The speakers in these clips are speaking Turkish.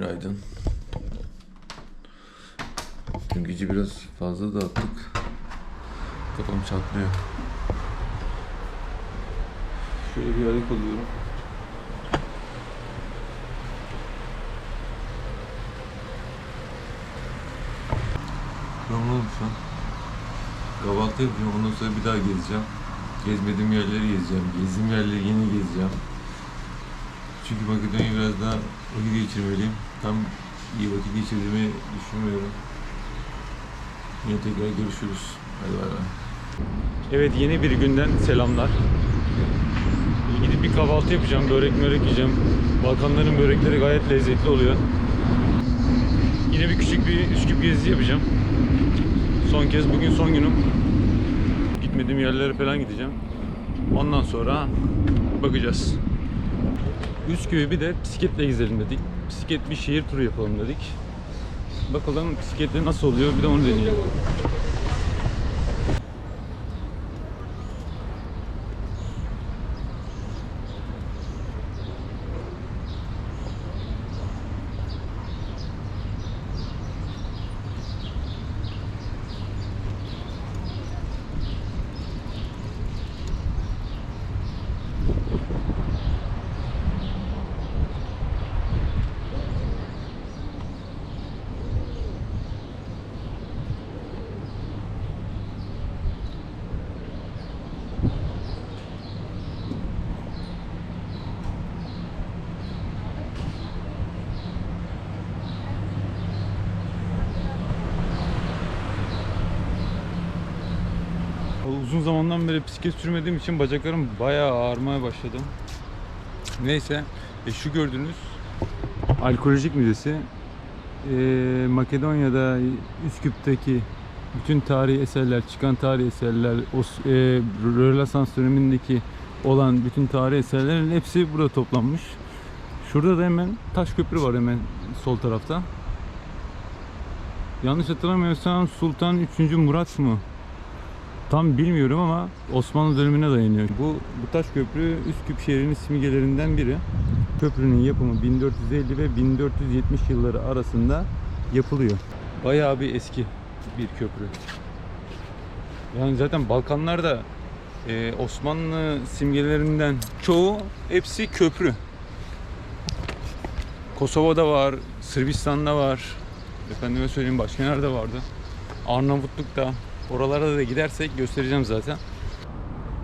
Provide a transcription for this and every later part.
Günaydın. Dün gece biraz fazla dağıttık. Kafam çatlıyor. Şöyle bir ayak alıyorum. Yorgunum şu an. Kahvaltı yapacağım. Ondan sonra bir daha gezeceğim. Gezmediğim yerleri gezeceğim. Gezdiğim yerleri yeni gezeceğim. Çünkü Makedonya'yı biraz daha vakit geçirmeliyim. Tam iyi vakit geçirdiğimi düşünmüyorum. Yine tekrar görüşürüz. Hadi bay bay. Evet yeni bir günden selamlar. Gidip bir kahvaltı yapacağım. Börek mörek yiyeceğim. Balkanların börekleri gayet lezzetli oluyor. Yine bir küçük bir Üsküp gezisi yapacağım. Son kez bugün son günüm. Gitmediğim yerlere falan gideceğim. Ondan sonra bakacağız. Üsküp'ü bir de bisikletle gezelim dedik. Bisiklet bir şehir turu yapalım dedik. Bakalım bisikletle nasıl oluyor bir de onu deneyelim. Uzun zamandan beri bisiklet sürmediğim için bacaklarım bayağı ağrımaya başladı. Neyse, e, şu gördüğünüz Arkeolojik Müzesi e, Makedonya'da Üsküp'teki bütün tarihi eserler, çıkan tarihi eserler, e, Rönesans dönemindeki olan bütün tarihi eserlerin hepsi burada toplanmış. Şurada da hemen taş köprü var hemen sol tarafta. Yanlış hatırlamıyorsam Sultan 3. Murat mı? Tam bilmiyorum ama Osmanlı dönemine dayanıyor. Bu, bu taş köprü Üsküp şehrinin simgelerinden biri. Köprünün yapımı 1450 ve 1470 yılları arasında yapılıyor. Bayağı bir eski bir köprü. Yani zaten Balkanlarda e, Osmanlı simgelerinden çoğu hepsi köprü. Kosova'da var, Sırbistan'da var. Efendime söyleyeyim başka nerede vardı? Arnavutluk'ta. Oralara da gidersek göstereceğim zaten.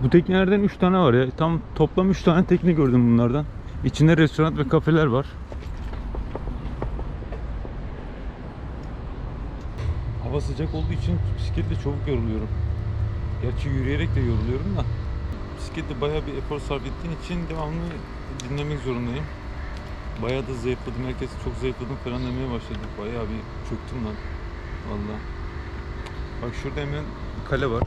Bu teknelerden 3 tane var ya. Tam toplam 3 tane tekne gördüm bunlardan. İçinde restoran ve kafeler var. Hava sıcak olduğu için bisikletle çabuk yoruluyorum. Gerçi yürüyerek de yoruluyorum da. Bisikletle bayağı bir efor sarf ettiğin için devamlı dinlemek zorundayım. Bayağı da zayıfladım. Herkes çok zayıfladım falan demeye başladı. Bayağı bir çöktüm lan. Vallahi. Bak şurada hemen kale var.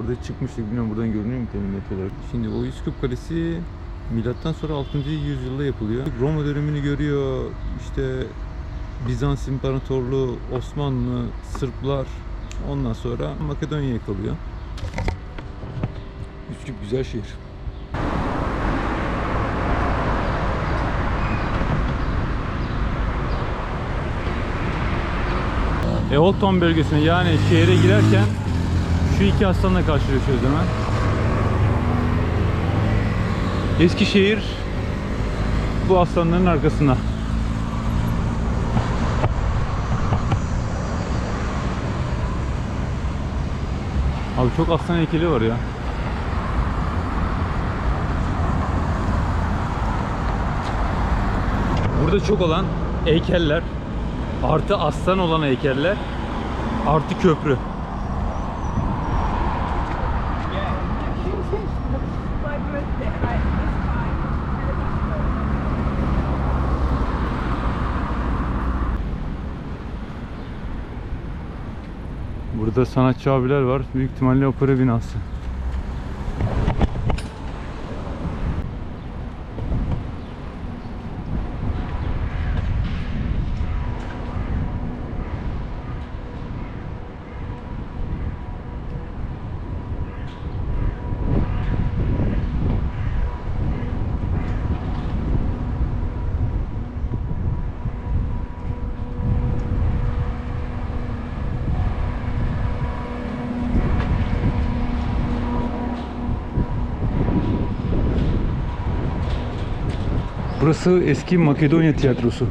Orada çıkmıştık bilmiyorum buradan görünüyor mu temin olarak. Şimdi o Üsküp Kalesi milattan sonra 6. yüzyılda yapılıyor. Roma dönemini görüyor. İşte Bizans İmparatorluğu, Osmanlı, Sırplar ondan sonra Makedonya'ya kalıyor. Üsküp güzel şehir. E, bölgesine yani şehre girerken şu iki aslanla karşılaşıyoruz hemen. Eskişehir bu aslanların arkasında. Abi çok aslan heykeli var ya. Burada çok olan heykeller artı aslan olan heykeller artı köprü. Burada sanatçı abiler var. Büyük ihtimalle opera binası. Burası eski Makedonya tiyatrosu.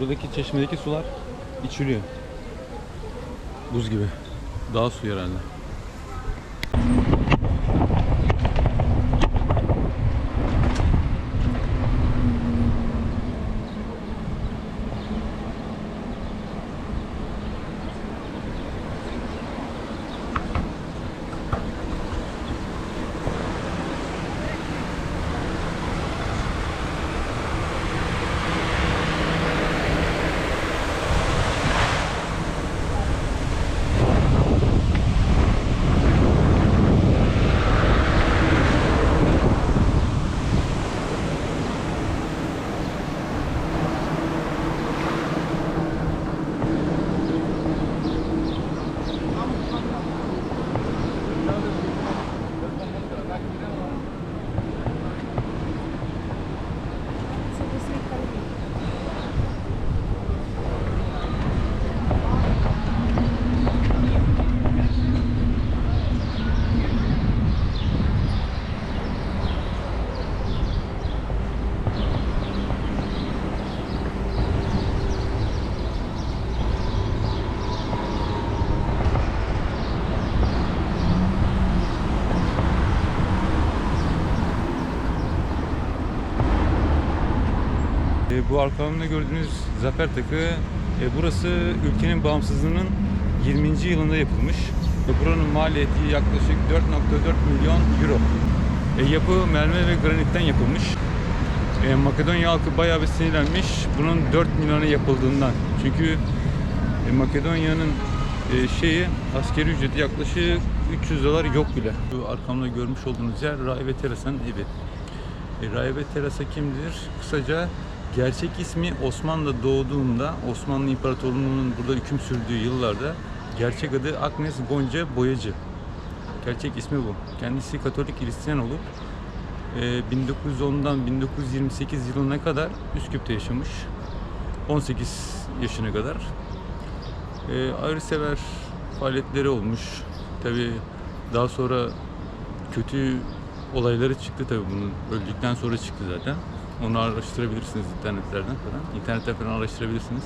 Buradaki çeşmedeki sular içiliyor. Buz gibi. Dağ suyu herhalde. E, bu arkamda gördüğünüz zafer takı e, burası ülkenin bağımsızlığının 20. yılında yapılmış. Ve buranın maliyeti yaklaşık 4.4 milyon euro. E, yapı mermer ve granitten yapılmış. E, Makedonya halkı bayağı bir sinirlenmiş bunun 4 milyona yapıldığından. Çünkü e, Makedonya'nın e, şeyi askeri ücreti yaklaşık 300 dolar yok bile. Şu arkamda görmüş olduğunuz yer Rahibe Teresa'nın evi. E, Rahibe Teresa kimdir? Kısaca gerçek ismi Osmanlı doğduğunda Osmanlı İmparatorluğu'nun burada hüküm sürdüğü yıllarda gerçek adı Agnes Gonca Boyacı. Gerçek ismi bu. Kendisi Katolik Hristiyan olup e, 1910'dan 1928 yılına kadar Üsküp'te yaşamış. 18 yaşına kadar. E, ayrısever faaliyetleri olmuş. Tabi daha sonra kötü olayları çıktı tabi bunun öldükten sonra çıktı zaten. Onu araştırabilirsiniz internetlerden falan. İnternetten falan araştırabilirsiniz.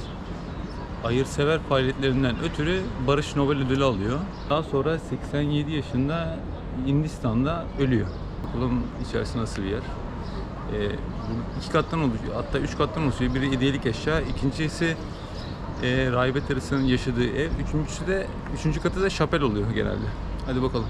Hayırsever faaliyetlerinden ötürü Barış Nobel ödülü alıyor. Daha sonra 87 yaşında Hindistan'da ölüyor. Okulun içerisi nasıl bir yer? Ee, iki kattan oluşuyor. Hatta üç kattan oluşuyor. Biri hediyelik eşya, ikincisi e, Rahibe Teresa'nın yaşadığı ev. Üçüncüsü de, üçüncü katı da şapel oluyor genelde. Hadi bakalım.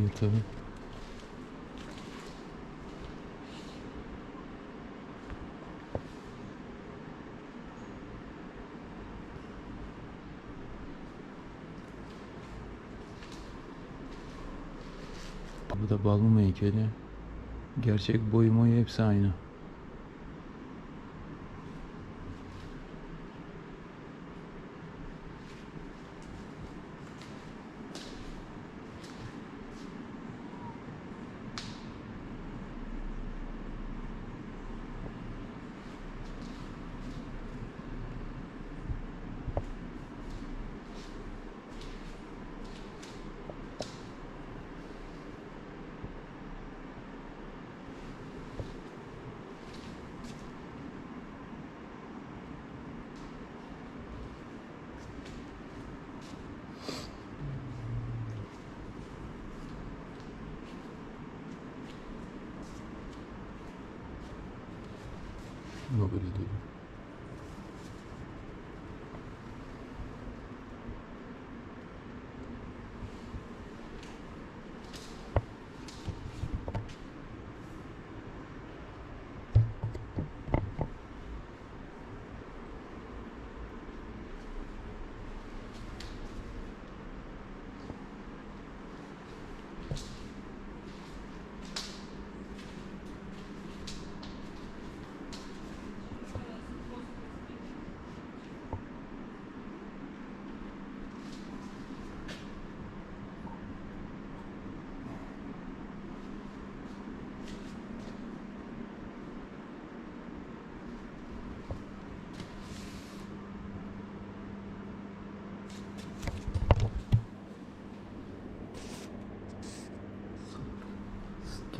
Burası yatağı. Bu da balmum heykeli. Gerçek boyu moyu hepsi aynı. Yok öyle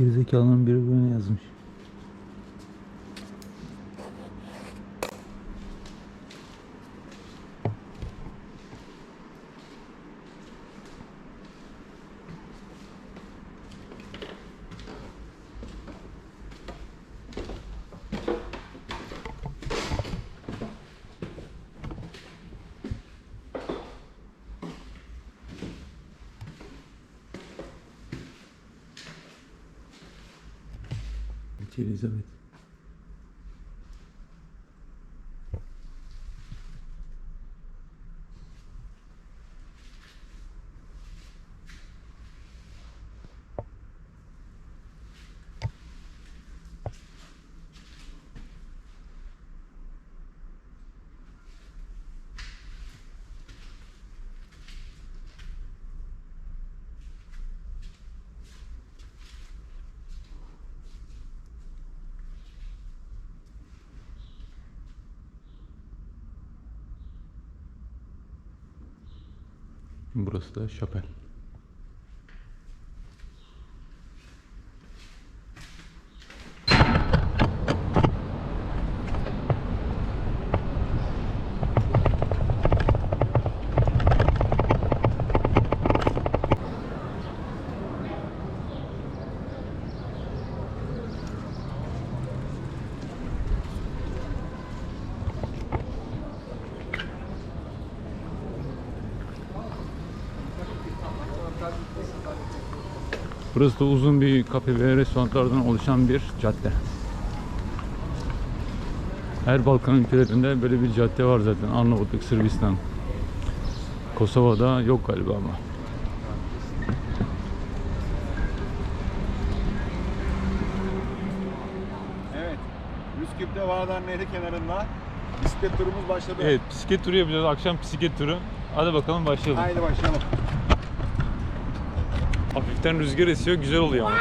Gerizekalının biri böyle yazmış. Elizabeth. Burası da şapel. Burası da uzun bir kafe ve restoranlardan oluşan bir cadde. Her Balkan ülkelerinde böyle bir cadde var zaten. Arnavutluk, Sırbistan. Kosova'da yok galiba ama. Evet. Üsküp'te Vardar Nehri kenarında bisiklet turumuz başladı. Evet bisiklet turu yapacağız. Akşam bisiklet turu. Hadi bakalım başlayalım. Haydi başlayalım. Hafiften rüzgar esiyor. Güzel oluyor ama.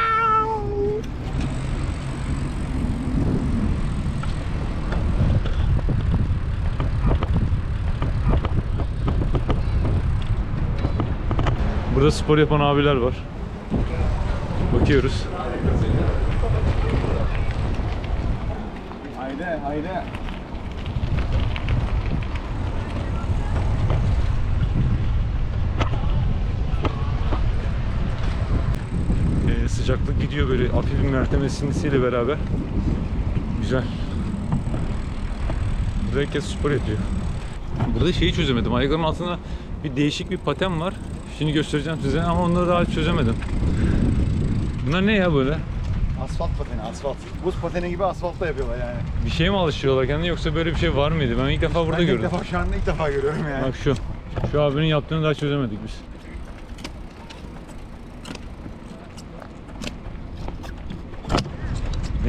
Burada spor yapan abiler var. Bakıyoruz. Haydi haydi. Sıcaklık gidiyor böyle hafif bir merteme esintisiyle beraber. Güzel. Burada herkes spor yapıyor. Burada şeyi çözemedim. Ayaklarımın altında bir değişik bir paten var. Şimdi göstereceğim size ama onları daha çözemedim. Bunlar ne ya böyle? Asfalt pateni asfalt. Buz pateni gibi asfaltta yapıyorlar yani. Bir şeye mi alışıyorlar kendine yoksa böyle bir şey var mıydı? Ben ilk defa burada ben de ilk gördüm. defa şu anda ilk defa görüyorum yani. Bak şu. Şu abinin yaptığını daha çözemedik biz.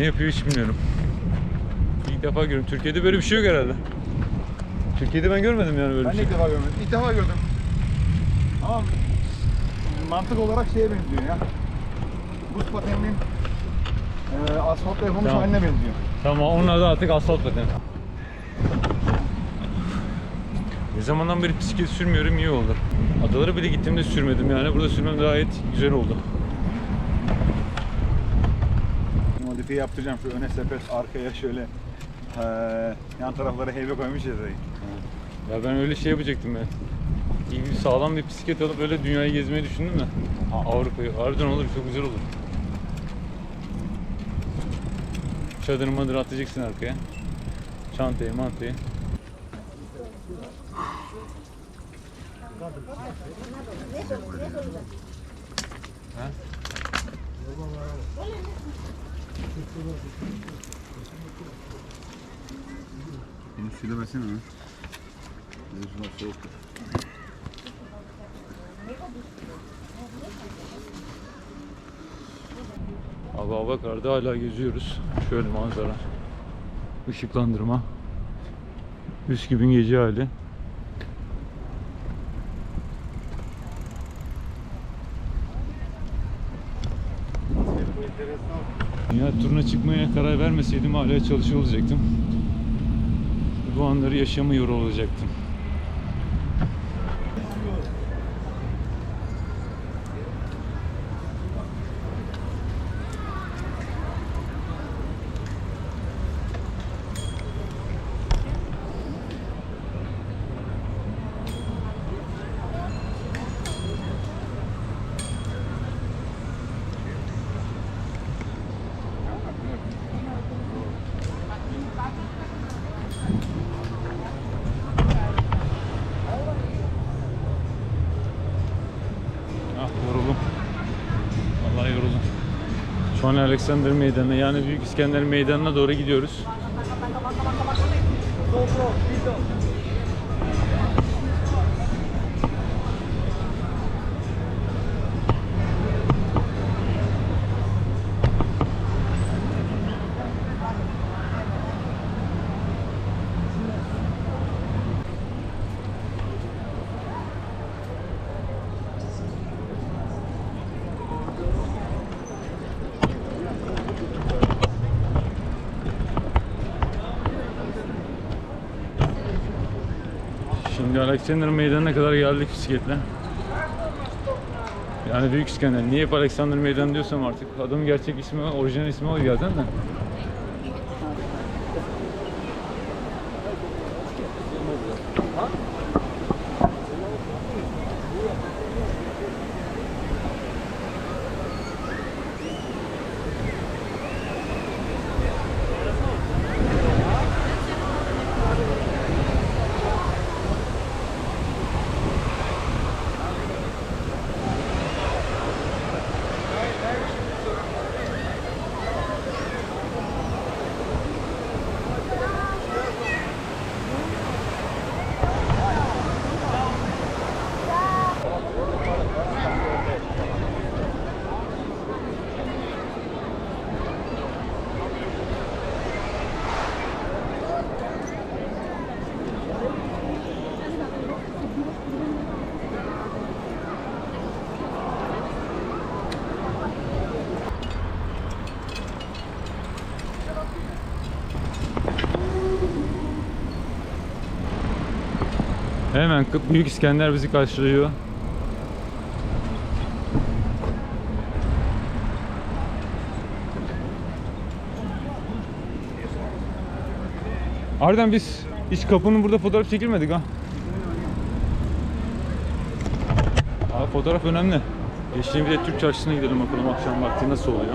Ne yapıyor hiç bilmiyorum. İlk defa görüyorum. Türkiye'de böyle bir şey yok herhalde. Türkiye'de ben görmedim yani böyle Ben bir şey. ilk defa görmedim. İlk defa gördüm. Ama mantık olarak şeye benziyor ya. Buz pateninin e, asfaltla yapılmış Tamam. haline benziyor. Tamam onlar da artık asfalt zaten. Ne zamandan beri bisiklet sürmüyorum iyi oldu. Adalara bile gittiğimde sürmedim yani. Burada sürmem gayet güzel oldu. Modifiye yaptıracağım şu öne sepet, arkaya şöyle e, yan taraflara heybe koymuş ya dayı. Ya ben öyle şey yapacaktım ben. İyi bir sağlam bir bisiklet alıp öyle dünyayı gezmeyi düşündüm de. Avrupa'yı. Harbiden olur, çok güzel olur. Çadırı madır atacaksın arkaya. çantayı mantayı. Ha? Bunu suyla versene mi? Mevzular soğuktur. Hava hava karda hala geziyoruz. Şöyle manzara. Işıklandırma. Üsküp'ün gece hali. Ya turuna çıkmaya karar vermeseydim hala çalışıyor olacaktım. Bu anları yaşamıyor olacaktım. An Alexander Meydanı yani Büyük İskender Meydanı'na doğru gidiyoruz. Şimdi Alexander Meydanı'na kadar geldik bisikletle. Yani Büyük İskender. Niye hep Alexander Meydanı diyorsam artık adamın gerçek ismi, orijinal ismi o zaten de. Hemen Büyük İskender bizi karşılıyor. Harbiden biz hiç kapının burada fotoğraf çekilmedik ha. Abi fotoğraf önemli. Geçtiğim bir de Türk çarşısına gidelim bakalım akşam vakti nasıl oluyor.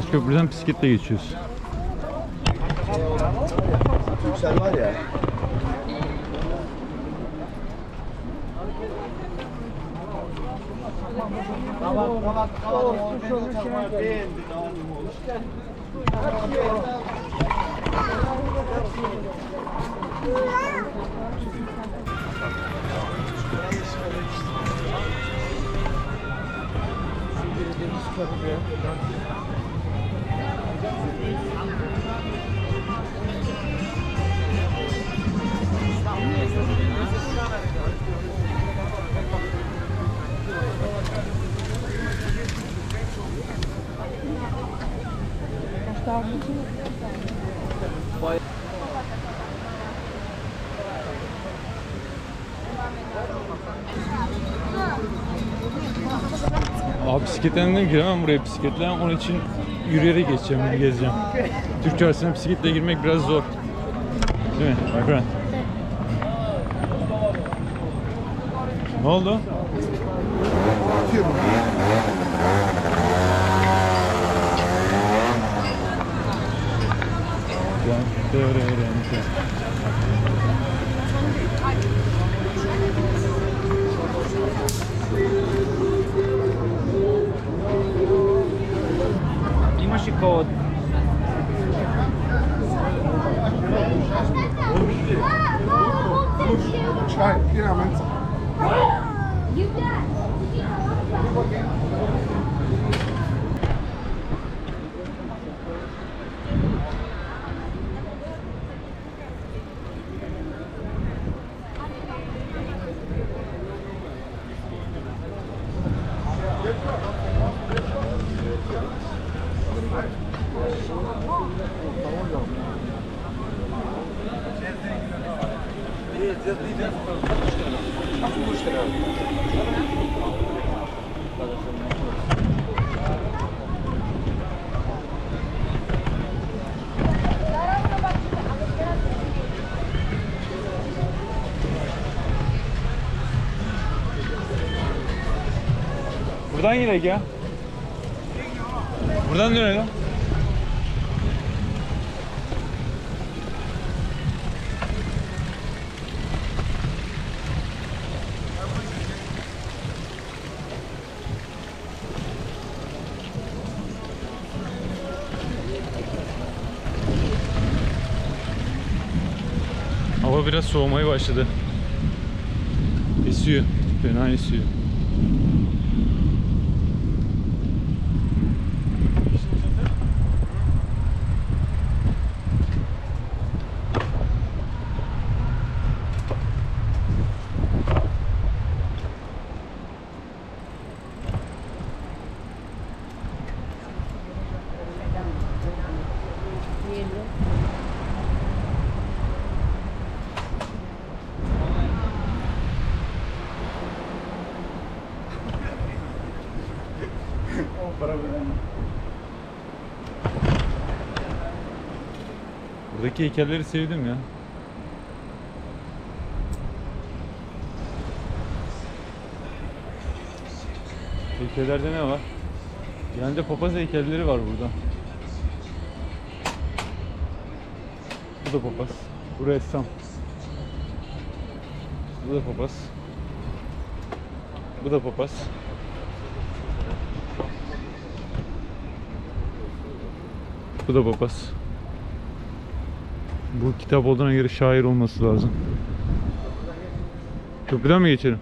Taşköprü'den bisikletle geçiyoruz. Türksel var ya. Abi bisikletten de giremem buraya bisikletle. Onun için yürüyerek geçeceğim, bunu gezeceğim. Türkçe arasına bisikletle girmek biraz zor. Değil mi? Friend? Ne oldu? 对，对，对，对。Buradan gidelim ya. Buradan dönelim. Hava biraz soğumaya başladı. Esiyor. Fena esiyor. Buradaki heykelleri sevdim ya. Heykellerde ne var? Genelde papaz heykelleri var burada. Bu da papaz. Bu ressam. Bu da papaz. Bu da papaz. Bu da papaz. Bu kitap olduğuna göre şair olması lazım. Köprüden mi geçelim?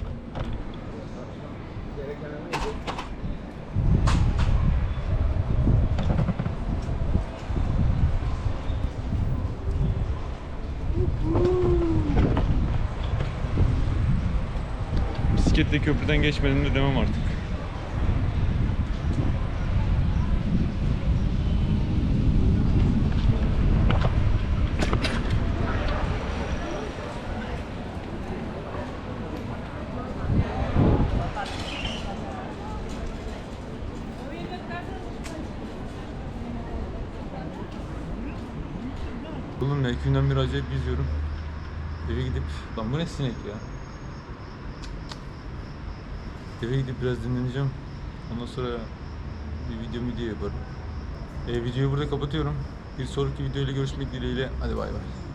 Bisikletle köprüden geçmedim de demem artık. Oğlum ya iki günden beri acayip yüzüyorum. Eve gidip, lan bu ne sinek ya? Eve gidip biraz dinleneceğim. Ondan sonra bir video video yaparım. E, videoyu burada kapatıyorum. Bir sonraki videoyla görüşmek dileğiyle. Hadi bay bay.